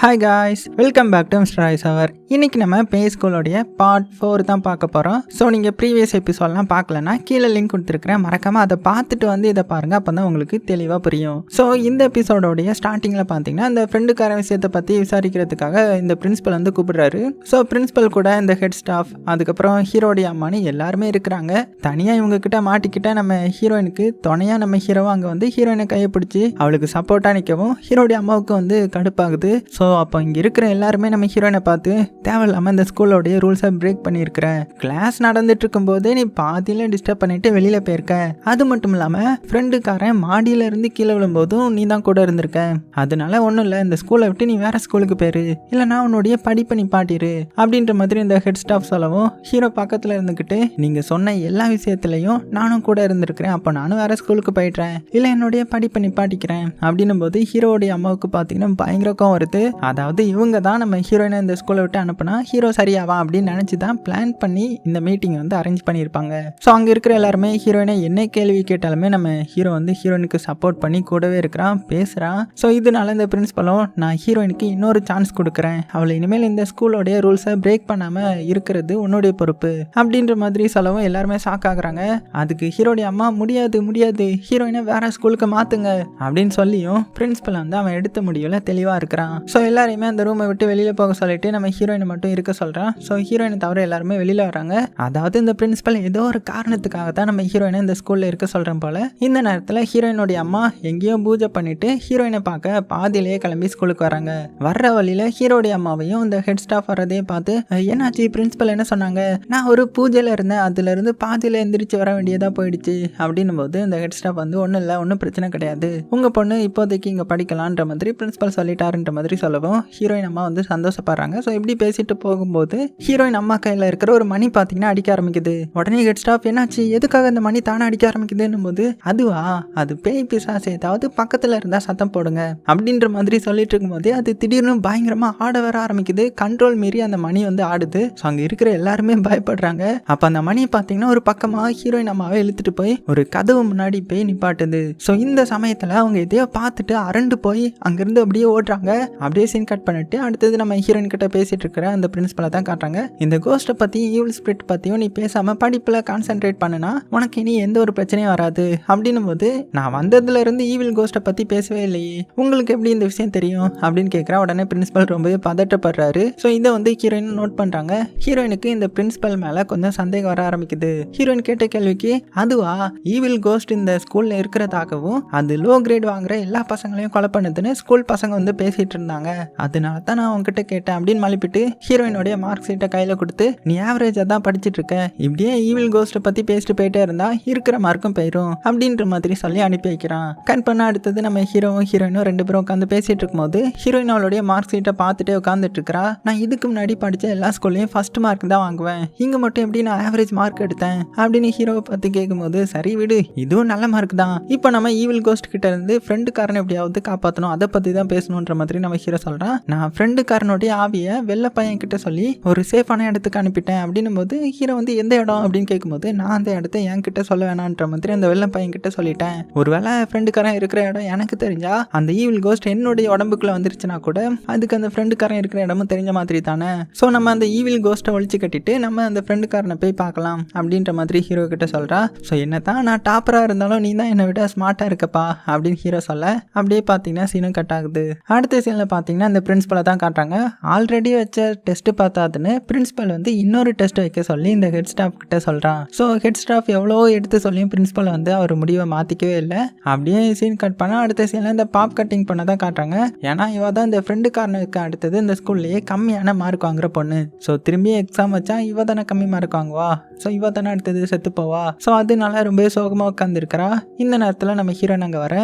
Hi guys, welcome back to Mr. Ice Hour. இன்னைக்கு நம்ம பே ஸ்கூலோடைய part four தான் பார்க்க போகிறோம் ஸோ நீங்கள் ப்ரீவியஸ் எபிசோட்லாம் பார்க்கலனா கீழே லிங்க் கொடுத்துருக்குறேன் மறக்காமல் அதை பார்த்துட்டு வந்து இதை பாருங்கள் அப்போ தான் உங்களுக்கு தெளிவாக புரியும். ஸோ இந்த எபிசோடோடைய ஸ்டார்டிங்கில் பார்த்தீங்கன்னா அந்த ஃப்ரெண்டுக்கார விஷயத்தை பற்றி விசாரிக்கிறதுக்காக இந்த பிரின்ஸிபல் வந்து கூப்பிடுறாரு. ஸோ பிரின்ஸிபல் கூட இந்த ஹெட் ஸ்டாஃப் அதுக்கப்புறம் ஹீரோடைய அம்மானு எல்லாருமே இருக்கிறாங்க. தனியாக இவங்க கிட்ட மாட்டிக்கிட்ட நம்ம ஹீரோயினுக்கு துணையாக நம்ம ஹீரோவை அங்கே வந்து ஹீரோயினை கையை பிடிச்சி அவளுக்கு சப்போர்ட்டாக நிற்கவும் ஹீரோடைய அம்மாவுக்கு வந்து கடுப்பாகுது. ஸோ அப்போ இங்கே இருக்கிற எல்லாருமே நம்ம ஹீரோயினை பார்த்து தேவையில்லாமல் இந்த ஸ்கூலோடைய ரூல்ஸை பிரேக் பண்ணியிருக்கிற. கிளாஸ் நடந்துட்டு இருக்கும்போதே நீ பாதியில் டிஸ்டர்ப் பண்ணிட்டு வெளியில் போயிருக்க. அது மட்டும் இல்லாமல் ஃப்ரெண்டுக்காரன் மாடியில இருந்து கீழே விழும்போதும் நீ தான் கூட இருந்திருக்க. அதனால ஒன்றும் இல்லை இந்த ஸ்கூலை விட்டு நீ வேற ஸ்கூலுக்கு போயிரு. இல்லைனா உன்னுடைய படிப்பை நிப்பாட்டிரு அப்படின்ற மாதிரி இந்த ஹெட் ஸ்டாஃப் சொல்லவும் ஹீரோ பக்கத்தில் இருந்துக்கிட்டு நீங்கள் சொன்ன எல்லா விஷயத்துலையும் நானும் கூட இருந்திருக்கிறேன். அப்போ நானும் வேற ஸ்கூலுக்கு போயிடுறேன். இல்லை என்னுடைய படிப்பை நிப்பாட்டிக்கிறேன் அப்படின்னும் போது ஹீரோடைய அம்மாவுக்கு பார்த்தீங்கன்னா பயங்கர கோவம் வருது. அதாவது இவங்க தான் நம்ம ஹீரோயினை இந்த ஸ்கூலை விட்டு அப்படின்னா ஹீரோ சரியாவா அப்படின்னு நினச்சி தான் பிளான் பண்ணி இந்த மீட்டிங் வந்து அரேஞ்ச் பண்ணியிருப்பாங்க. ஸோ அங்கே இருக்கிற எல்லாருமே ஹீரோயினை என்ன கேள்வி கேட்டாலுமே நம்ம ஹீரோ வந்து ஹீரோயினுக்கு சப்போர்ட் பண்ணி கூடவே இருக்கிறான் பேசுகிறான் ஸோ இதனால இந்த பிரின்ஸ்பலும் நான் ஹீரோயினுக்கு இன்னொரு சான்ஸ் கொடுக்குறேன். அவளை இனிமேல் இந்த ஸ்கூலோடைய ரூல்ஸை பிரேக் பண்ணாமல் இருக்கிறது உன்னுடைய பொறுப்பு. அப்படின்ற மாதிரி சொல்லவும் எல்லாருமே ஷாக் ஆகுறாங்க. அதுக்கு ஹீரோடைய அம்மா முடியாது முடியாது ஹீரோயினை வேற ஸ்கூலுக்கு மாற்றுங்க அப்படின்னு சொல்லியும் பிரின்ஸிபல் வந்து அவன் எடுத்த முடிவில் தெளிவாக இருக்கிறான். ஸோ எல்லாரையுமே அந்த ரூமை விட்டு வெளியில் போக சொல்லிட்டு நம்ம ஹீரோ மட்டும் இருக்க சொல்கிறான் ஸோ ஹீரோயினை தவிர எல்லாருமே வெளியில் வராங்க. அதாவது இந்த பிரின்சிபல் ஏதோ ஒரு காரணத்துக்காக தான் நம்ம ஹீரோயினை இந்த ஸ்கூலில் இருக்க சொல்கிறேன் போல. இந்த நேரத்தில் ஹீரோயினுடைய அம்மா எங்கேயோ பூஜை பண்ணிட்டு ஹீரோயினை பார்க்க பாதியிலேயே கிளம்பி ஸ்கூலுக்கு வராங்க. வர்ற வழியில் ஹீரோடைய அம்மாவையும் இந்த ஹெட் ஸ்டாஃப் வரதையும் பார்த்து என்னாச்சு? பிரின்ஸிபல் என்ன சொன்னாங்க? நான் ஒரு பூஜையில் இருந்தேன். அதுலேருந்து பாதியில் எந்திரிச்சு வர வேண்டியதாக போயிடுச்சு. அப்படின்னும் போது இந்த ஹெட் ஸ்டாஃப் வந்து ஒன்றும் இல்லை. ஒன்றும் பிரச்சனை கிடையாது. உங்கள் பொண்ணு இப்போதைக்கு இங்கே படிக்கலான்ற மாதிரி பிரின்ஸிபல் சொல்லிட்டாருன்ற மாதிரி சொல்லவும் ஹீரோயின் அம்மா வந்து சந்தோஷப்படுறாங்க. ஸோ எப்படி பேசிட்டு போகும்போது ஹீரோயின் அம்மா கையில் இருக்கிற ஒரு மணி பார்த்தீங்கன்னா அடிக்க ஆரம்பிக்குது. உடனே ஹெட் ஸ்டாஃப் என்னாச்சு? எதுக்காக அந்த மணி தானே அடிக்க ஆரம்பிக்குதுன்னும் போது அதுவா? அது பேய் பிசாசு ஏதாவது பக்கத்தில் இருந்தால் சத்தம் போடுங்க. அப்படின்ற மாதிரி சொல்லிட்டு இருக்கும்போது அது திடீர்னு பயங்கரமாக ஆட வர ஆரம்பிக்குது. கண்ட்ரோல் மீறி அந்த மணி வந்து ஆடுது. ஸோ அங்கே இருக்கிற எல்லாருமே பயப்படுறாங்க. அப்போ அந்த மணியை பார்த்தீங்கன்னா ஒரு பக்கமாக ஹீரோயின் அம்மாவை இழுத்துட்டு போய் ஒரு கதவு முன்னாடி போய் நிப்பாட்டுது. ஸோ இந்த சமயத்தில் அவங்க எதையோ பார்த்துட்டு அரண்டு போய் அங்கேருந்து அப்படியே ஓடுறாங்க. அப்படியே சீன் கட் பண்ணிட்டு அடுத்தது நம்ம ஹீரோயின் கிட்ட பேசிட்டு இருக்கிற அந்த பிரின்சிபலை தான் காட்டுறாங்க. இந்த கோஸ்ட்டை பற்றி ஈவில் ஸ்பிரிட் பற்றியும் நீ பேசாமல் படிப்பில் கான்சென்ட்ரேட் பண்ணுனா உனக்கு இனி எந்த ஒரு பிரச்சனையும் வராது. அப்படின்னும் போது நான் வந்ததுலேருந்து ஈவில் கோஸ்ட்டை பற்றி பேசவே இல்லையே. உங்களுக்கு எப்படி இந்த விஷயம் தெரியும்? அப்படின்னு கேட்குறா உடனே பிரின்சிபல் ரொம்பவே பதட்டப்படுறாரு. ஸோ இதை வந்து ஹீரோயின் நோட் பண்ணுறாங்க ஹீரோயினுக்கு இந்த பிரின்சிபல் மேலே கொஞ்சம் சந்தேகம் வர ஆரம்பிக்குது. ஹீரோயின் கேட்ட கேள்விக்கு அதுவா? ஈவில் கோஸ்ட் இந்த ஸ்கூலில் இருக்கிறதாகவும் அது லோ கிரேட் வாங்குற எல்லா பசங்களையும் கொலை பண்ணுதுன்னு ஸ்கூல் பசங்க வந்து பேசிகிட்டு இருந்தாங்க. அதனால தான் நான் உங்ககிட்ட கேட்டேன். அப்படின்னு மழுப்பிட்டு ஹீரோயினுடைய மார்க் ஷீட்டை கையில் கொடுத்து நீ ஆவரேஜாக தான் படிச்சுட்டு இருக்க இப்படியே ஈவில் கோஸ்ட்டை பற்றி பேசிட்டு போயிட்டே இருந்தா இருக்கிற மார்க்கும் போயிடும் அப்படின்ற மாதிரி சொல்லி அனுப்பி வைக்கிறான். கண் பண்ண அடுத்தது நம்ம ஹீரோவும் ஹீரோயினும் ரெண்டு பேரும் உட்காந்து பேசிட்டு இருக்கும்போது ஹீரோயின் அவளுடைய மார்க் ஷீட்டை பார்த்துட்டே உட்காந்துட்டு இருக்கா நான் இதுக்கு முன்னாடி படித்த எல்லா ஸ்கூல்லையும் ஃபர்ஸ்ட் மார்க் தான் வாங்குவேன். இங்கே மட்டும் எப்படி நான் ஆவரேஜ் மார்க் எடுத்தேன்? அப்படின்னு ஹீரோவை பற்றி கேட்கும்போது சரி விடு இதுவும் நல்ல மார்க் தான். இப்போ நம்ம ஈவில் கோஸ்ட் கிட்ட இருந்து ஃப்ரெண்டுக்காரனை எப்படியாவது காப்பாற்றணும் அதை பற்றி தான் பேசணுன்ற மாதிரி நம்ம ஹீரோ சொல்கிறான் நான் ஃப்ரெண்டுக்காரனுடைய ஆவியை வெளில பையன் கிட்ட சொல்லி ஒரு சேஃபான இடத்துக்கு அனுப்பிட்டேன். அப்படின்னும் போது ஹீரோ வந்து எந்த இடம்? அப்படின்னு கேட்கும்போது நான் அந்த இடத்த என் கிட்ட சொல்ல வேணான்ற மாதிரி அந்த வெள்ளம் பையன் கிட்ட சொல்லிட்டேன். ஒருவேளை ஃப்ரெண்டுக்காரன் இருக்கிற இடம் எனக்கு தெரிஞ்சா அந்த ஈவில் கோஸ்ட் என்னுடைய உடம்புக்குள்ள வந்துருச்சுன்னா கூட அதுக்கு அந்த ஃப்ரெண்டுக்காரன் இருக்கிற இடமும் தெரிஞ்ச மாதிரி தானே? ஸோ நம்ம அந்த ஈவில் கோஸ்ட்டை ஒழிச்சு கட்டிட்டு நம்ம அந்த ஃப்ரெண்டுக்காரனை போய் பார்க்கலாம். அப்படின்ற மாதிரி ஹீரோ கிட்ட சொல்கிறா ஸோ என்ன தான் நான் டாப்பராக இருந்தாலும் நீ தான் என்னை விட ஸ்மார்ட்டாக இருக்கப்பா அப்படின்னு ஹீரோ சொல்ல. அப்படியே பார்த்தீங்கன்னா சீனும் கட் ஆகுது. அடுத்த சீனில் பார்த்தீங்கன்னா அந்த பிரின்ஸ்பலை தான் காட்டுறாங்க. ஆல்ரெடி வச்ச டெஸ்ட் பார்த்தாதுன்னு பிரின்ஸ்பல் வந்து இன்னொரு டெஸ்ட் வைக்க சொல்லி இந்த ஹெட் ஸ்டாஃப் கிட்ட சொல்கிறான் ஸோ ஹெட் ஸ்டாஃப் எவ்வளோ எடுத்து சொல்லியும் பிரின்ஸிபல் வந்து அவர் முடிவை மாற்றிக்கவே இல்லை. அப்படியே சீன் கட் பண்ணால் அடுத்த சீனில் இந்த பாப் கட்டிங் பண்ண தான் காட்டுறாங்க. ஏன்னா இவ தான் இந்த ஃப்ரெண்டுக்காரனுக்கு அடுத்தது இந்த ஸ்கூல்லையே கம்மியான மார்க் வாங்குற பொண்ணு. ஸோ திரும்பி எக்ஸாம் வச்சா இவ தானே கம்மி மார்க் வாங்குவா. ஸோ இவ தானே அடுத்தது செத்து போவா. ஸோ அதனால ரொம்ப சோகமாக உட்காந்துருக்கிறா இந்த நேரத்தில் நம்ம ஹீரோன் அங்கே வர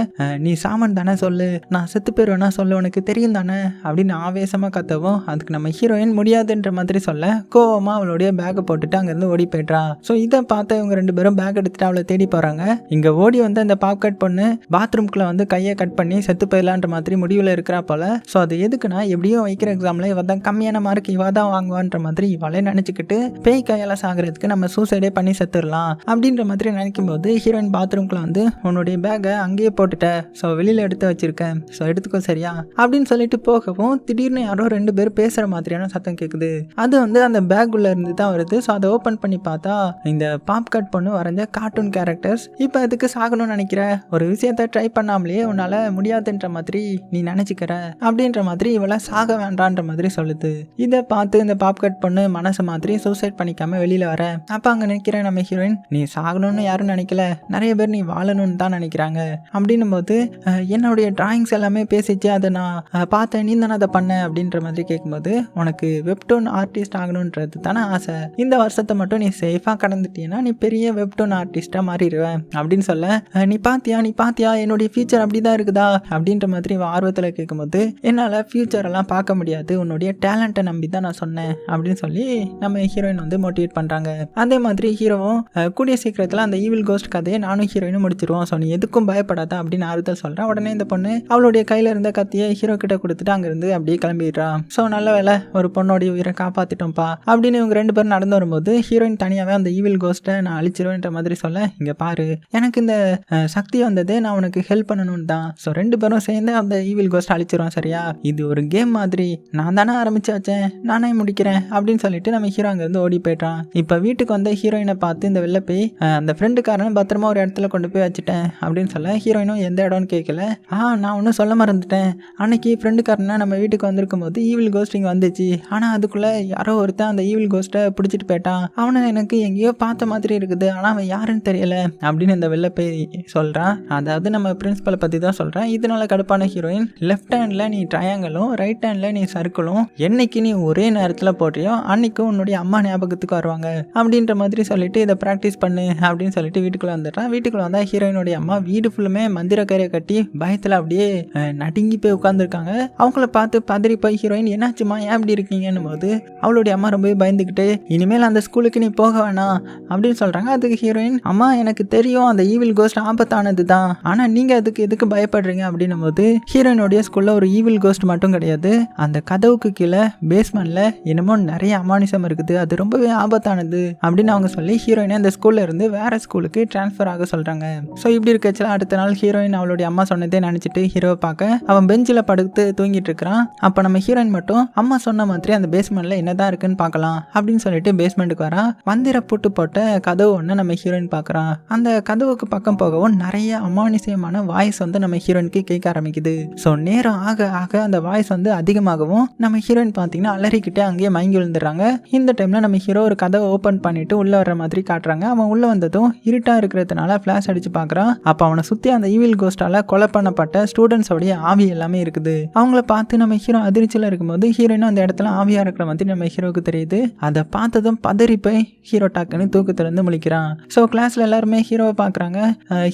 நீ சாமன் தானே சொல்லு. நான் செத்து போயிடுவேனா சொல்லு உனக்கு தெரியும் தானே? அப்படின்னு ஆவேசமாக கத்தவும் அதுக்கு நம்ம ஹீரோ ஹீரோயின் முடியாதுன்ற மாதிரி சொல்ல கோவமா அவளுடைய பேக்கை போட்டுட்டு அங்கேருந்து ஓடி போயிடுறா ஸோ இதை பார்த்து இவங்க ரெண்டு பேரும் பேக் எடுத்துட்டு அவளை தேடி போகிறாங்க இங்கே ஓடி வந்து அந்த பாப் கட் பொண்ணு பாத்ரூம்குள்ளே வந்து கையை கட் பண்ணி செத்து போயிடலான்ற மாதிரி முடிவில் இருக்கிறா போல. ஸோ அது எதுக்குன்னா எப்படியும் வைக்கிற எக்ஸாமில் இவ தான் கம்மியான மார்க் இவ தான் வாங்குவான்ற மாதிரி இவளே நினச்சிக்கிட்டு பேய் கையால் சாகிறதுக்கு நம்ம சூசைடே பண்ணி செத்துடலாம் அப்படின்ற மாதிரி நினைக்கும் போது ஹீரோயின் பாத்ரூம்குள்ளே வந்து உன்னுடைய பேக்கை அங்கேயே போட்டுட்ட. ஸோ வெளியில் எடுத்து வச்சிருக்கேன் ஸோ எடுத்துக்கோ சரியா? அப்படின்னு சொல்லிட்டு போகவும் திடீர்னு யாரோ ரெண்டு பேர் பேசுகிற மாதிரியான சத்தம் கேட்குது அது வந்து அந்த பேக் உள்ள இருந்து தான் வருது. ஸோ அதை ஓப்பன் பண்ணி பார்த்தா இந்த பாப் கட் பொண்ணு வரைஞ்ச கார்ட்டூன் கேரக்டர்ஸ் இப்போ அதுக்கு சாகணும்னு நினைக்கிற ஒரு விஷயத்த ட்ரை பண்ணாமலேயே உன்னால் முடியாதுன்ற மாதிரி நீ நினச்சிக்கிற அப்படின்ற மாதிரி இவளை சாக வேண்டான்ற மாதிரி சொல்லுது. இதை பார்த்து இந்த பாப் கட் பொண்ணு மனசு மாதிரி சூசைட் பண்ணிக்காம வெளியில் வர. அப்போ அங்கே நிற்கிற நம்ம ஹீரோயின் நீ சாகணும்னு யாரும் நினைக்கல. நிறைய பேர் நீ வாழணும்னு தான் நினைக்கிறாங்க. அப்படின்னும் போது என்னுடைய டிராயிங்ஸ் எல்லாமே பேசிச்சு அதை நான் பார்த்தேன். நீ தானே அதை பண்ண அப்படின்ற மாதிரி கேட்கும்போது உனக்கு வெப்டோன் ஆர்டிஸ்ட் ஆகணுன்றது தானே ஆசை. இந்த வருஷத்தை மட்டும் நீ சேஃபாக கடந்துட்டீங்கன்னா நீ பெரிய வெப்டோன் ஆர்டிஸ்ட்டாக மாறிடுவேன். அப்படின்னு சொல்ல நீ பாத்தியா நீ பாத்தியா என்னுடைய ஃபியூச்சர் அப்படி தான் இருக்குதா? அப்படின்ற மாதிரி ஆர்வத்தில் கேட்கும்போது என்னால் ஃபியூச்சர் எல்லாம் பார்க்க முடியாது. உன்னுடைய டேலண்ட்டை நம்பி தான் நான் சொன்னேன். அப்படின்னு சொல்லி நம்ம ஹீரோயின் வந்து மோட்டிவேட் பண்ணுறாங்க அதே மாதிரி ஹீரோவும் கூடிய சீக்கிரத்தில் அந்த ஈவில் கோஸ்ட் கதையை நானும் ஹீரோயினும் முடிச்சிருவோம். ஸோ நீ எதுக்கும் பயப்படாத. அப்படின்னு ஆறுதல் சொல்கிறேன் உடனே இந்த பொண்ணு அவளுடைய கையில் இருந்த கத்தியை ஹீரோ கிட்ட கொடுத்துட்டு அங்கேருந்து அப்படியே கிளம்பிடுறான் ஸோ நல்ல வேலை ஒரு பொண்ணோடைய உயிரை காப்பாற்றிட்டோம்ப்பா அப்படின்னு இவங்க ரெண்டு பேரும் நடந்து வரும்போது ஹீரோயின் தனியாகவே அந்த ஈவில் கோஸ்ட்டை நான் அழிச்சிருவேன்ற மாதிரி சொல்ல இங்கே பாரு எனக்கு இந்த சக்தி வந்தது நான் உனக்கு ஹெல்ப் பண்ணணும்னு தான். ஸோ ரெண்டு பேரும் சேர்ந்து அந்த ஈவில் கோஸ்ட் அழிச்சிருவோம் சரியா? இது ஒரு கேம் மாதிரி. நான் தானே ஆரம்பிச்சு வச்சேன். நானே முடிக்கிறேன். அப்படின்னு சொல்லிட்டு நம்ம ஹீரோ அங்கேருந்து ஓடி போயிட்டான் இப்போ வீட்டுக்கு வந்த ஹீரோயினை பார்த்து இந்த வெளில போய் அந்த ஃப்ரெண்டுக்காரன் பத்திரமா ஒரு இடத்துல கொண்டு போய் வச்சுட்டேன். அப்படின்னு சொல்ல ஹீரோயினும் எந்த இடம்னு கேட்கல. ஆ நான் ஒன்றும் சொல்ல மறந்துட்டேன். அன்னைக்கு ஃப்ரெண்டுக்காரனா நம்ம வீட்டுக்கு வந்திருக்கும் போது ஈவில் கோஸ்டிங் வந்துச்சு. ஆனால் அதுக்குள்ளே யாரோ ஒருத்தன் அந்த ஈவில் கோஸ்ட்டை பிடிச்சிட்டு போயிட்டான். அவனை எனக்கு எங்கேயோ பார்த்த மாதிரி இருக்குது. ஆனால் அவன் யாருன்னு தெரியல அப்படின்னு இந்த வெளில போய் சொல்கிறான் அதாவது நம்ம பிரின்ஸிபலை பற்றி தான் சொல்கிறேன் இதனால கடுப்பான ஹீரோயின் லெஃப்ட் ஹேண்டில் நீ ட்ரையாங்கலும் ரைட் ஹேண்டில் நீ சர்க்கிளும் என்னைக்கு நீ ஒரே நேரத்தில் போடுறியோ அன்னைக்கு உன்னுடைய அம்மா ஞாபகத்துக்கு வருவாங்க. அப்படின்ற மாதிரி சொல்லிட்டு இதை ப்ராக்டிஸ் பண்ணு அப்படின்னு சொல்லிட்டு வீட்டுக்குள்ளே வந்துடுறான். வீட்டுக்குள்ளே வந்தால் ஹீரோயினுடைய அம்மா வீடு ஃபுல்லுமே மந்திரக்கரையை கட்டி பயத்தில் அப்படியே நடுங்கி போய் உட்காந்துருக்காங்க அவங்கள பார்த்து பதறி போய் ஹீரோயின் என்னாச்சுமா ஏன் எப்படி இருக்கீங்கன்னு போது அவளுடைய அம்மா ரொம்பவே பயந்துக்கிட்டு இனிமேல் அந்த ஸ்கூலுக்கு நீ போக வேணாம் அப்படின்னு சொல்கிறாங்க அதுக்கு ஹீரோயின் அம்மா எனக்கு தெரியும் அந்த ஈவில் கோஸ்ட் ஆபத்தானது தான் ஆனால் நீங்கள் அதுக்கு எதுக்கு பயப்படுறீங்க? அப்படின்னும் போது ஹீரோயினுடைய ஸ்கூலில் ஒரு ஈவில் கோஸ்ட் மட்டும் கிடையாது. அந்த கதவுக்கு கீழே பேஸ்மெண்ட்டில் என்னமோ நிறைய அமானுஷம் இருக்குது. அது ரொம்பவே ஆபத்தானது அப்படின்னு அவங்க சொல்லி ஹீரோயினை அந்த ஸ்கூல்ல இருந்து வேற ஸ்கூலுக்கு ட்ரான்ஸ்ஃபர் ஆக சொல்கிறாங்க ஸோ இப்படி இருக்கச்சுல அடுத்த நாள் ஹீரோயின் அவளுடைய அம்மா சொன்னதே நினச்சிட்டு ஹீரோவை பார்க்க அவன் பெஞ்சில் படுத்து தூங்கிட்டு இருக்கிறான். அப்போ நம்ம ஹீரோயின் மட்டும் அம்மா சொன்ன மாதிரி அந்த பேஸ்மெண்ட்டில் என்னதான் இருக்குன்னு பார்க்கலாம் அப்படின்னு சொல்லிட்டு பேஸ்மெண்ட்டுக்கு வரா மந்திர பூட்டு போட்ட கதவு ஒன்று நம்ம ஹீரோயின் பார்க்குறான். அந்த கதவுக்கு பக்கம் போகவும் நிறைய அமானுஷயமான வாய்ஸ் வந்து நம்ம ஹீரோயினுக்கு கேட்க ஆரம்பிக்குது. ஸோ நேரம் ஆக ஆக அந்த வாய்ஸ் வந்து அதிகமாகவும் நம்ம ஹீரோயின் பார்த்தீங்கன்னா அலறிக்கிட்டே அங்கேயே மயங்கி விழுந்துடுறாங்க. இந்த டைமில் நம்ம ஹீரோ ஒரு கதவை ஓப்பன் பண்ணிட்டு உள்ளே வர்ற மாதிரி காட்டுறாங்க. அவன் உள்ளே வந்ததும் இருட்டாக இருக்கிறதுனால ஃப்ளாஷ் அடிச்சு பார்க்குறான். அப்போ அவனை சுற்றி அந்த ஈவில் கோஸ்டால கொலை பண்ணப்பட்ட ஸ்டூடெண்ட்ஸோடைய ஆவி எல்லாமே இருக்குது. அவங்கள பார்த்து நம்ம ஹீரோ அதிர்ச்சியில் இருக்கும்போது ஹீரோயினும் அந்த இடத்துல ஆவியாக இருக்கிற மாதிரி நம்ம ஹீரோவுக்கு தெரியுது. அதை பார்த்ததும் பதறி போய் ஹீரோ டாக்குன்னு தூக்கத்துலேருந்து முழிக்கிறான். ஸோ கிளாஸில் எல்லாருமே ஹீரோவை பார்க்குறாங்க.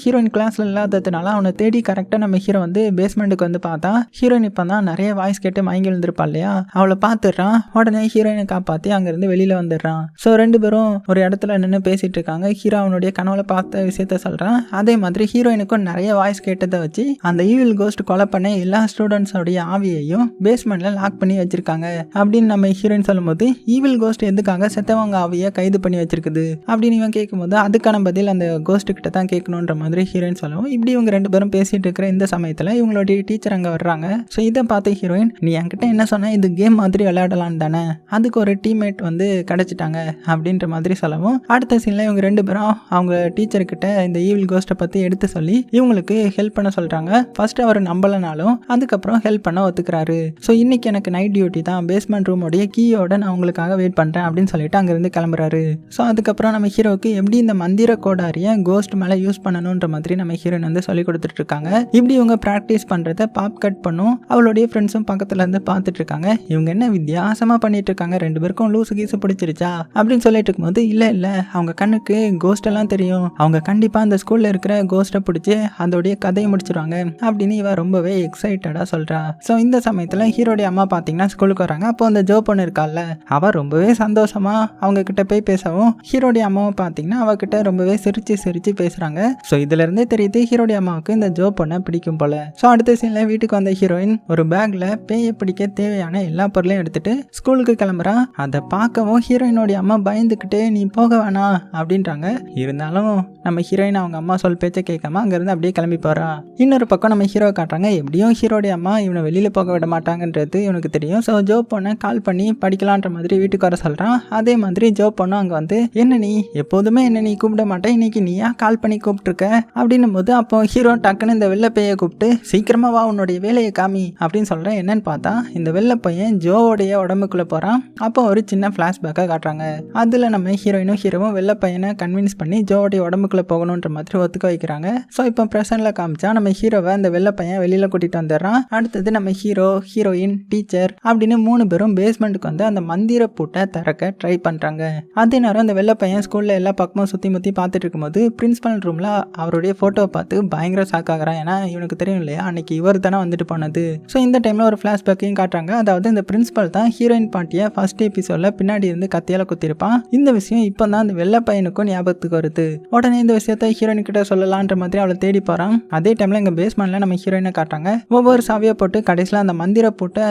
ஹீரோயின் கிளாஸில் இல்லாததுனால அவனை தேடி கரெக்டாக நம்ம ஹீரோ வந்து பேஸ்மெண்ட்டுக்கு வந்து பார்த்தா ஹீரோயின் இப்போ தான் நிறைய வாய்ஸ் கேட்டு மயங்கி விழுந்திருப்பா இல்லையா? அவளை பார்த்துடுறான். உடனே ஹீரோயினை காப்பாற்றி அங்கேருந்து வெளியில் வந்துடுறான். ஸோ ரெண்டு பேரும் ஒரு இடத்துல நின்று பேசிட்டு இருக்காங்க. ஹீரோ அவனுடைய கனவுல பார்த்த விஷயத்த சொல்கிறான் அதே மாதிரி ஹீரோயினுக்கும் நிறைய வாய்ஸ் கேட்டதை வச்சு அந்த ஈவில் கோஸ்ட் கொலை பண்ண எல்லா ஸ்டூடெண்ட்ஸோடைய ஆவியையும் பேஸ்மெண்ட்டில் லாக் பண்ணி வச்சிருக்காங்க. அப்படின்னு நம்ம ஹீரோயின் சொல்லும்போது ஈவில் கோஸ்ட் எதுக்காக செத்தவங்க ஆவியை கைது பண்ணி வச்சிருக்குது? அப்படின்னு இவன் கேட்கும்போது அதுக்கான பதில் அந்த கோஸ்ட் கிட்ட தான் கேட்கணுன்ற மாதிரி ஹீரோயின் சொல்லவும் இப்படி இவங்க ரெண்டு பேரும் பேசிட்டு இருக்கிற இந்த சமயத்தில் இவங்களுடைய டீச்சர் அங்கே வர்றாங்க. ஸோ இதை பார்த்து ஹீரோயின் நீ என்கிட்ட என்ன சொன்ன? இது கேம் மாதிரி விளையாடலாம் தானே? அதுக்கு ஒரு டீம்மேட் வந்து கிடைச்சிட்டாங்க அப்படின்ற மாதிரி சொல்லவும் அடுத்த சீனில் இவங்க ரெண்டு பேரும் அவங்க டீச்சர்கிட்ட இந்த ஈவில் கோஸ்ட்டை பற்றி எடுத்து சொல்லி இவங்களுக்கு ஹெல்ப் பண்ண சொல்கிறாங்க ஃபர்ஸ்ட் அவர் நம்பலனாலும் அதுக்கப்புறம் ஹெல்ப் பண்ண ஒத்துக்கிறாரு. ஸோ இன்னைக்கு எனக்கு நைட் டியூட்டி தான். பேஸ்மெண்ட் ரூமோடைய கீயோட நான் உங்களுக்காக வெயிட் பண்ணுறேன் அப்படின்னு சொல்லிட்டு அங்கேருந்து கிளம்புறாரு. ஸோ அதுக்கப்புறம் நம்ம ஹீரோவுக்கு எப்படி இந்த மந்திர கோடாரியை கோஸ்ட் மேலே யூஸ் பண்ணணுன்ற மாதிரி நம்ம ஹீரோயின் வந்து சொல்லி கொடுத்துட்டு இருக்காங்க. இப்படி இவங்க ப்ராக்டிஸ் பண்ணுறத பாப் கட் பண்ணும். அவளுடைய ஃப்ரெண்ட்ஸும் பக்கத்துல இருந்து பார்த்துட்டு இருக்காங்க. இவங்க என்ன வித்தியாசமாக பண்ணிட்டு இருக்காங்க? ரெண்டு பேருக்கும் லூசு கீசு பிடிச்சிருச்சா? அப்படின்னு சொல்லிட்டு இருக்கும்போது இல்லை இல்லை. அவங்க கண்ணுக்கு கோஸ்ட் எல்லாம் தெரியும். அவங்க கண்டிப்பாக அந்த ஸ்கூலில் இருக்கிற கோஸ்ட்டை பிடிச்சி அதோடைய கதையை முடிச்சிருவாங்க. அப்படின்னு இவ ரொம்பவே எக்ஸைட்டடாக சொல்கிறா ஸோ இந்த சமயத்தில் ஹீரோடைய அம்மா பார்த்தீங்கன்னா ஸ்கூலுக்கு வராங்க. அப்போ அந்த ஜோ பொண்ணு இருக்கால்ல அவள் ரொம்பவே சந்தோஷமா அவங்க கிட்ட போய் பேசவும் ஹீரோடைய அம்மாவை பார்த்தீங்கன்னா அவகிட்ட ரொம்பவே சிரிச்சு சிரிச்சு பேசுறாங்க. ஸோ இதுல இருந்தே தெரியுது ஹீரோடைய அம்மாவுக்கு இந்த ஜோ பொண்ணை பிடிக்கும் போல. ஸோ அடுத்த சீன்ல வீட்டுக்கு வந்த ஹீரோயின் ஒரு பேக்ல பேயை பிடிக்க தேவையான எல்லா பொருளையும் எடுத்துட்டு ஸ்கூலுக்கு கிளம்புறா. அதை பார்க்கவும் ஹீரோயினோடைய அம்மா பயந்துக்கிட்டே நீ போக வேணாம் அப்படின்றாங்க. இருந்தாலும் நம்ம ஹீரோயின் அவங்க அம்மா சொல் பேச்சை கேட்காம அங்கேருந்து அப்படியே கிளம்பி போறா. இன்னொரு பக்கம் நம்ம ஹீரோ காட்டுறாங்க எப்படியும் ஹீரோடைய அம்மா இவனை வெளியில் போக விட மாட்டாங்கன்றது இவனுக்கு தெரியும். ஸோ ஜோ பொண்ணை கால் பண்ணி படிக்கலான்ற மாதிரி வீட்டுக்கு வர சொல்கிறான் அதே மாதிரி ஜோ பொண்ணும் அங்கே வந்து என்ன நீ? எப்போதுமே என்ன நீ கூப்பிட மாட்டேன். இன்னைக்கு நீயா கால் பண்ணி கூப்பிட்டுருக்க? அப்படின்னும் போது அப்போ ஹீரோ டக்குன்னு இந்த வெள்ளை பையை கூப்பிட்டு சீக்கிரமாக வா உன்னுடைய வேலையை காமி. அப்படின்னு சொல்கிறேன் என்னன்னு பார்த்தா இந்த வெள்ளை பையன் ஜோவோடைய உடம்புக்குள்ளே போகிறான் அப்போ ஒரு சின்ன ஃப்ளாஷ்பேக்காக காட்டுறாங்க. அதில் நம்ம ஹீரோயினும் ஹீரோவும் வெள்ளை பையனை கன்வின்ஸ் பண்ணி ஜோவோடைய உடம்புக்குள்ளே போகணுன்ற மாதிரி ஒத்துக்க வைக்கிறாங்க. ஸோ இப்போ ப்ரெசென்ட்ல காமிச்சா நம்ம ஹீரோவை அந்த வெள்ளை பையன் வெளியில் கூட்டிகிட்டு வந்துடுறான். அடுத்தது நம்ம ஹீரோ ஹீரோயின் டீச்சர் அப்படின்னு மூணு பேரும் பேஸ்மெண்ட்டுக்கு வந்து அந்த மந்திர பூட்டை திறக்க ட்ரை பண்ணுறாங்க அதே நேரம் அந்த வெள்ளை பையன் ஸ்கூலில் எல்லா பக்கமும் சுற்றி முற்றி பார்த்துட்டு இருக்கும்போது பிரின்சிபல் ரூமில் அவருடைய ஃபோட்டோவை பார்த்து பயங்கர ஷாக் ஆகிறான். ஏன்னா இவனுக்கு தெரியும் இல்லையா? அன்னைக்கு இவர் தானே வந்துட்டு போனது. ஸோ இந்த டைமில் ஒரு ஃப்ளாஷ்பேக்கையும் காட்டுறாங்க. அதாவது இந்த பிரின்சிபல் தான் ஹீரோயின் பாட்டியை ஃபர்ஸ்ட் எபிசோடில் பின்னாடி இருந்து கத்தியால் குத்திருப்பான். இந்த விஷயம் இப்போ தான் அந்த வெள்ளை பையனுக்கும் ஞாபகத்துக்கு வருது. உடனே இந்த விஷயத்த ஹீரோயின் கிட்ட சொல்லலான்ற மாதிரி அவளை தேடி போகிறான் அதே டைமில் எங்கள் பேஸ்மெண்ட்டில் நம்ம ஹீரோயினை காட்டுறாங்க. ஒவ்வொரு சாவியை போட்டு கடைசியில் அந்த மந்திர பூட்டை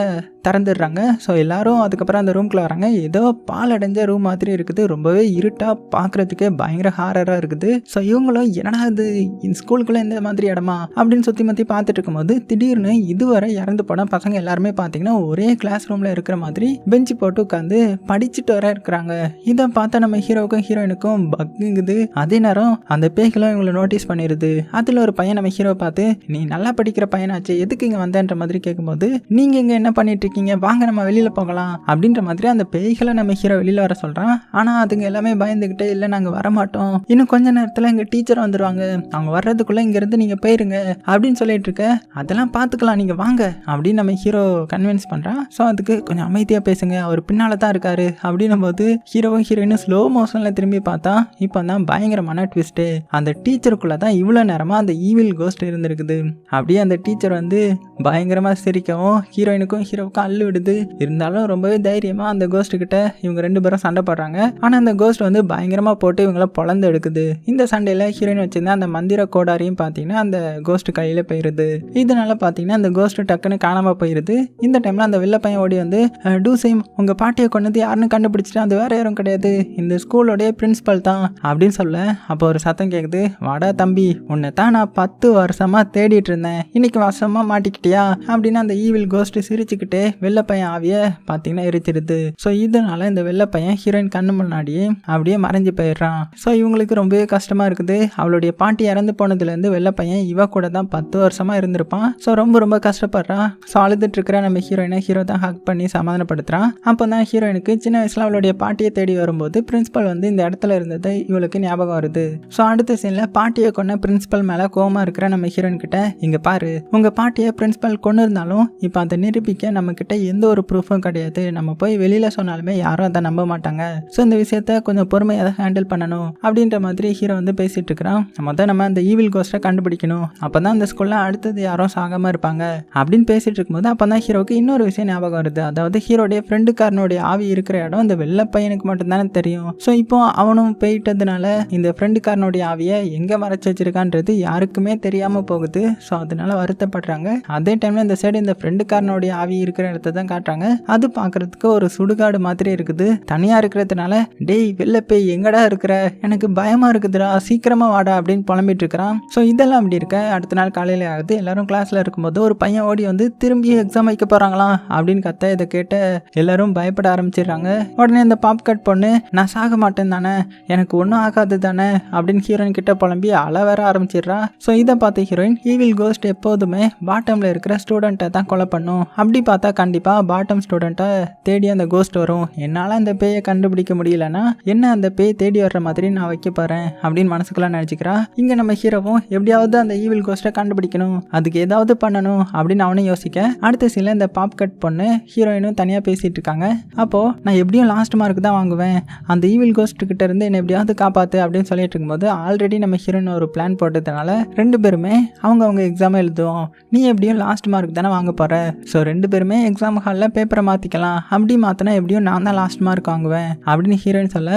திறந்துடுறாங்க. ஸோ எல்லாரும் அதுக்கப்புறம் அந்த ரூம்குள்ளே வராங்க. ஏதோ பால் அடைஞ்ச ரூம் மாதிரி இருக்குது. ரொம்பவே இருட்டாக பார்க்குறதுக்கே பயங்கர ஹாரராக இருக்குது. ஸோ இவங்களும் என்னடா இது? இந்த ஸ்கூலுக்குள்ளே இந்த மாதிரி இடமா? அப்படின்னு சுற்றி மத்தி பார்த்துட்டு இருக்கும்போது திடீர்னு இதுவரை இறந்து போன பசங்க எல்லாருமே பார்த்தீங்கன்னா ஒரே கிளாஸ் ரூமில் இருக்கிற மாதிரி பெஞ்சு போட்டு உட்காந்து படிச்சுட்டு வர இருக்கிறாங்க. இதை பார்த்தா நம்ம ஹீரோவுக்கும் ஹீரோயினுக்கும் பக்குங்குது அதே நேரம் அந்த பேய்களும் இவங்களை நோட்டீஸ் பண்ணிடுது அதில் ஒரு பையன் நம்ம ஹீரோவை பார்த்து நீ நல்லா படிக்கிற பையனாச்சு எதுக்கு இங்கே வந்தேன்ற மாதிரி கேட்கும்போது நீங்கள் இங்கே என்ன பண்ணிட்டு இருக்கீங்க? வாங்க நம்ம வெளியில் போகலாம் அப்படின்ற மாதிரி அந்த பேய்களை நம்ம ஹீரோ வெளியில் வர சொல்கிறான் ஆனால் அதுங்க எல்லாமே பயந்துக்கிட்டே இல்லை நாங்கள் வரமாட்டோம். இன்னும் கொஞ்ச நேரத்தில் எங்கள் டீச்சர் வந்துடுவாங்க அவங்க வர்றதுக்குள்ளே இங்கேருந்து நீங்கள் போயிருங்க அப்படின்னு சொல்லிட்டு இருக்க. அதெல்லாம் பார்த்துக்கலாம் நீங்கள் வாங்க அப்படின்னு நம்ம ஹீரோ கன்வின்ஸ் பண்ணுறான் ஸோ அதுக்கு கொஞ்சம் அமைதியாக பேசுங்க. அவர் பின்னால் தான் இருக்காரு அப்படின்னும் போது ஹீரோவும் ஹீரோயினும் ஸ்லோ மோஷனில் திரும்பி பார்த்தா இப்போ தான் பயங்கரமான ட்விஸ்ட்டு அந்த டீச்சருக்குள்ளே தான் இவ்வளோ நேரமாக அந்த ஈவில் கோஸ்ட் இருந்திருக்குது. அப்படியே அந்த டீச்சர் வந்து பயங்கரமாக சிரிக்கவும் ஹீரோயினுக்கும் ஹீரோவுக்கும் அள்ளு விடுது. இருந்தாலும் ரொம்பவே தைரியமாக அந்த கோஸ்ட் கிட்ட இவங்க ரெண்டு பேரும் சண்டை போடுறாங்க. ஆனால் அந்த கோஸ்ட் வந்து பயங்கரமாக போட்டு இவங்கள பொழந்து எடுக்குது. இந்த சண்டையில் ஹீரோயின் வச்சிருந்த அந்த மந்திர கோடாரியும் பார்த்தீங்கன்னா அந்த கோஸ்ட் கையில் போயிடுது இதனால பார்த்தீங்கன்னா அந்த கோஸ்ட் டக்குன்னு காணாமல் போயிடுது இந்த டைமில் அந்த வெள்ளை பையன் ஓடி வந்து டூசைம் உங்கள் பாட்டியை கொண்டது யாருன்னு கண்டுபிடிச்சிட்டு? அது வேறு யாரும் கிடையாது. இந்த ஸ்கூலோடைய பிரின்ஸ்பல் தான். அப்படின்னு சொல்ல அப்போ ஒரு சத்தம் கேட்குது வாடா தம்பி உன்னை தான் நான் பத்து வருஷமாக தேடிட்டு இருந்தேன். இன்னைக்கு வருஷமாக மாட்டிக்கிட்டியா அப்படின்னு அந்த ஈவில் கோஸ்ட் சிரிச்சுக்கிட்டே வெள்ளை பையன் ஆவிய பார்த்தீங்கன்னா எரிச்சிருது. ஸோ இதனால இந்த வெள்ளப்பையன் ஹீரோயின் கண்ணு முன்னாடியே அப்படியே மறைஞ்சு போயிடுறான். ஸோ இவங்களுக்கு ரொம்பவே கஷ்டமா இருக்குது. அவளுடைய பாட்டி இறந்து போனதுலேருந்து வெள்ளை பையன் இவ கூட தான் பத்து வருஷமா இருந்திருப்பான். ஸோ ரொம்ப ரொம்ப கஷ்டப்படுறான். ஸோ அழுதுட்டு இருக்கிற நம்ம ஹீரோயினை ஹீரோ தான் ஹக் பண்ணி சமாதானப்படுத்துறான். அப்போ தான் ஹீரோயினுக்கு சின்ன வயசுல அவளுடைய பாட்டியை தேடி வரும்போது பிரின்சிபல் வந்து இந்த இடத்துல இருந்தது இவளுக்கு ஞாபகம் வருது. ஸோ அடுத்த சீன்ல பாட்டியை கொண்ட பிரின்சிபல் மேல கோமா இருக்கிற நம்ம ஹீரோயின் கிட்ட இங்க பாரு உங்க பாட்டியை பிரின்சிபல் கொண்டு இருந்தாலும் இப்போ அதை நிரூபிக்க நம்மக்கிட்ட எந்த ஒரு ப்ரூஃபும் கிடையாது. நம்ம போய் வெளியில் சொன்னாலுமே யாரும் அதை நம்ப மாட்டாங்க. ஸோ இந்த விஷயத்த கொஞ்சம் பொறுமையாக ஹேண்டில் பண்ணணும் அப்படின்ற மாதிரி ஹீரோ வந்து பேசிகிட்டு இருக்கிறான். மொதல் நம்ம அந்த ஈவில் கோஸ்ட்டை கண்டுபிடிக்கணும். அப்போ தான் அந்த ஸ்கூலில் அடுத்தது யாரும் சாகாமல் இருப்பாங்க அப்படின்னு பேசிகிட்டு இருக்கும்போது அப்பதான் ஹீரோக்கு இன்னொரு விஷயம் ஞாபகம் வருது. அதாவது ஹீரோடைய ஃப்ரெண்டுக்காரனுடைய ஆவி இருக்கிற இடம் இந்த வெள்ளை பையனுக்கு மட்டும்தானே தெரியும். ஸோ இப்போ அவனும் போயிட்டதுனால இந்த ஃப்ரெண்டுக்காரனுடைய ஆவியை எங்கே மறைச்சி வச்சிருக்கான்றது யாருக்குமே தெரியாமல் போகுது. ஸோ அதனால வருத்தப்படுறாங்க. அது அதே டைமில் இந்த சைடு இந்த ஃப்ரெண்டுக்காரனுடைய ஆவி இருக்கிற இடத்த தான் காட்டுறாங்க. அது பார்க்கறதுக்கு ஒரு சுடுகாடு மாதிரி இருக்குது. தனியாக இருக்கிறதுனால டேய் வெளில பேய் எங்கடா இருக்கிற? எனக்கு பயமாக இருக்குதுடா. சீக்கிரமாக வாடா அப்படின்னு புலம்பிட்டு இருக்கிறான். ஸோ இதெல்லாம் அப்படி இருக்க. அடுத்த நாள் காலையில் ஆகுது. எல்லாரும் கிளாஸில் இருக்கும்போது ஒரு பையன் ஓடி வந்து திரும்பி எக்ஸாம் வைக்க போகிறாங்களாம் அப்படின்னு கத்த இதை கேட்ட எல்லாரும் பயப்பட ஆரம்பிச்சிடுறாங்க. உடனே இந்த பாப் கட் பொண்ணு நான் சாக மாட்டேன் தானே. எனக்கு ஒன்றும் ஆகாது தானே அப்படின்னு ஹீரோயின் கிட்ட புலம்பி அள வர ஆரம்பிச்சிடுறா. ஸோ இதை பார்த்த ஹீரோயின் ஈவில் கோஸ்ட் எப்போதுமே பாட்டமில் இருக்கிற ஸ்டூடெண்ட்டை தான் கொலை பண்ணும். அப்படி பார்த்தா கண்டிப்பாக பாட்டம் ஸ்டூடெண்ட்டை தேடி அந்த கோஸ்ட் வரும். என்னால் அந்த பேயை கண்டுபிடிக்க முடியலன்னா என்ன அந்த பேய் தேடி வர்ற மாதிரி நான் வைக்க போகிறேன் அப்படின்னு மனசுக்குலாம் நினச்சிக்கிறா. இங்கே நம்ம ஹீரோவும் எப்படியாவது அந்த ஈவில் கோஸ்ட்டை கண்டுபிடிக்கணும். அதுக்கு ஏதாவது பண்ணணும் அப்படின்னு அவனும் யோசிக்க அடுத்த சீனில் இந்த பாப் கட் பொண்ணு ஹீரோயினும் தனியாக பேசிகிட்டு இருக்காங்க. அப்போது நான் எப்படியும் லாஸ்ட் மார்க் தான் வாங்குவேன். அந்த ஈவில் கோஸ்ட் கிட்ட இருந்து என்னை எப்படியாவது காப்பாற்று அப்படின்னு சொல்லிட்டு இருக்கும்போது ஆல்ரெடி நம்ம ஹீரோயின் ஒரு பிளான் போட்டதுனால ரெண்டு பேருமே அவங்கவுங்க எக்ஸாம் எழுதுவோம். நீ எப்படியும் லாஸ்ட் மார்க் தானே வாங்க போற? ஸோ ரெண்டு பேருமே எக்ஸாம் ஹாலில் பேப்பரை மாற்றிக்கலாம் அப்படி மாற்றினா எப்படியும் நான் தான் லாஸ்ட் மார்க் வாங்குவேன். அப்படின்னு ஹீரோயின் சொல்ல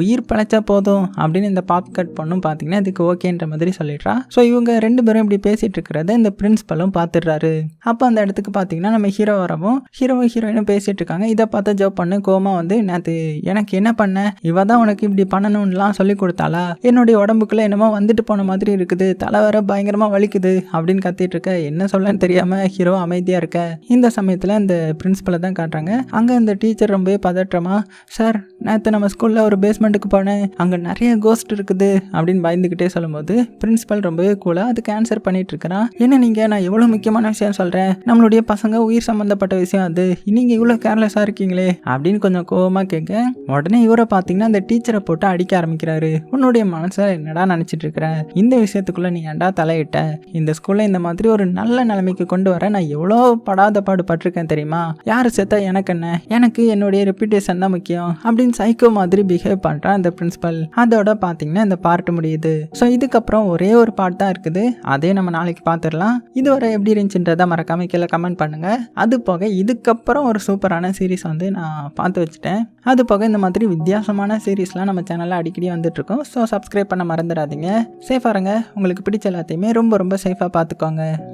உயிர் பிழைச்சா போதும் அப்படின்னு இந்த பாப் கட் பொண்ணும் பார்த்தீங்கன்னா இதுக்கு ஓகேன்ற மாதிரி சொல்லிடுறா. ஸோ இவங்க ரெண்டு பேரும் இப்படி பேசிட்டு இருக்கிறத இந்த பிரின்ஸ்பலும் பார்த்துடுறாரு அப்போ அந்த இடத்துக்கு பார்த்தீங்கன்னா நம்ம ஹீரோ வரவும் ஹீரோவும் ஹீரோயினும் பேசிட்டு இருக்காங்க. இதை பார்த்தா ஜோ பண்ணு கோமா வந்து நேற்று எனக்கு என்ன பண்ண? இவ தான் உனக்கு இப்படி பண்ணணும்லாம் சொல்லி கொடுத்தாளா? என்னுடைய உடம்புக்குள்ள என்னமோ வந்துட்டு போன மாதிரி இருக்குது. தலை வர பயங்கரமாக வலிக்குது அப்படின்னு கத்திட்டு இருக்க. என்ன சொல்லன்னு தெரியாம ஹீரோ அமைதியாக இருக்க. இந்த சமயத்தில் இந்த பிரின்ஸ்பலை தான் காட்டுறாங்க. அங்கே இந்த டீச்சர் ரொம்பவே பதற்றமா சார் நேற்று நம்ம ஸ்கூலில் ஒரு பேஸ்மெண்ட்டுக்கு போனேன். அங்கே நிறைய கோஸ்ட் இருக்குது அப்படின்னு பயந்துக்கிட்டே சொல்லும்போது பிரின்ஸிபல் ரொம்பவே கூலாக அதுக்கு ஆன்சர் பண்ணிட்டு இருக்கிறான். என்ன நீங்கள் நான் எவ்வளோ முக்கியமான விஷயம் சொல்கிறேன் நம்மளுடைய பசங்க உயிர் சம்மந்தப்பட்ட விஷயம் அது. நீங்கள் இவ்வளோ கேர்லெஸ்ஸாக இருக்கீங்களே அப்படின்னு கொஞ்சம் கோவமாக கேட்க உடனே இவரை பார்த்தீங்கன்னா அந்த டீச்சரை போட்டு அடிக்க ஆரம்பிக்கிறாரு. உன்னுடைய மனசில் என்னடா நினச்சிட்டு இருக்கிற? இந்த விஷயத்துக்குள்ளே நீ ஏன்டா தலையிட்ட? இந்த ஸ்கூலில் இந்த மாதிரி ஒரு நல்ல நிலைமைக்கு கொண்டு வர நான் எவ்வளோ படாத பாடு பட்டிருக்கேன் தெரியுமா? யார் செத்தா எனக்கு என்ன? எனக்கு என்னுடைய ரெப்யூட்டேஷன் தான் முக்கியம் அப்படின்னு சைக்கோ மாதிரி பிஹேவ் பண்ணுறான் அந்த பிரின்ஸிபல் அதோட பார்த்தீங்கன்னா இந்த பார்ட் முடியுது. ஸோ இதுக்கப்புறம் ஒரே ஒரு பார்ட் தான் இருக்குது. அதே நம்ம நாளைக்கு பார்த்துடலாம் இதுவரை எப்படி இருந்துச்சுன்றதை மறக்காம கீழே கமெண்ட் பண்ணுங்கள் அது போக இதுக்கப்புறம் ஒரு சூப்பரான சீரிஸ் வந்து நான் பார்த்து வச்சுட்டேன். அது போக இந்த மாதிரி வித்தியாசமான சீரிஸ்லாம் நம்ம சேனலில் அடிக்கடி வந்துட்டு இருக்கோம் ஸோ சப்ஸ்கிரைப் பண்ண மறந்துடாதீங்க. சேஃபாக இருங்க. உங்களுக்கு பிடிச்ச எல்லாத்தையுமே ரொம்ப ரொம்ப சேஃபாக பார்த்துக்கோங்க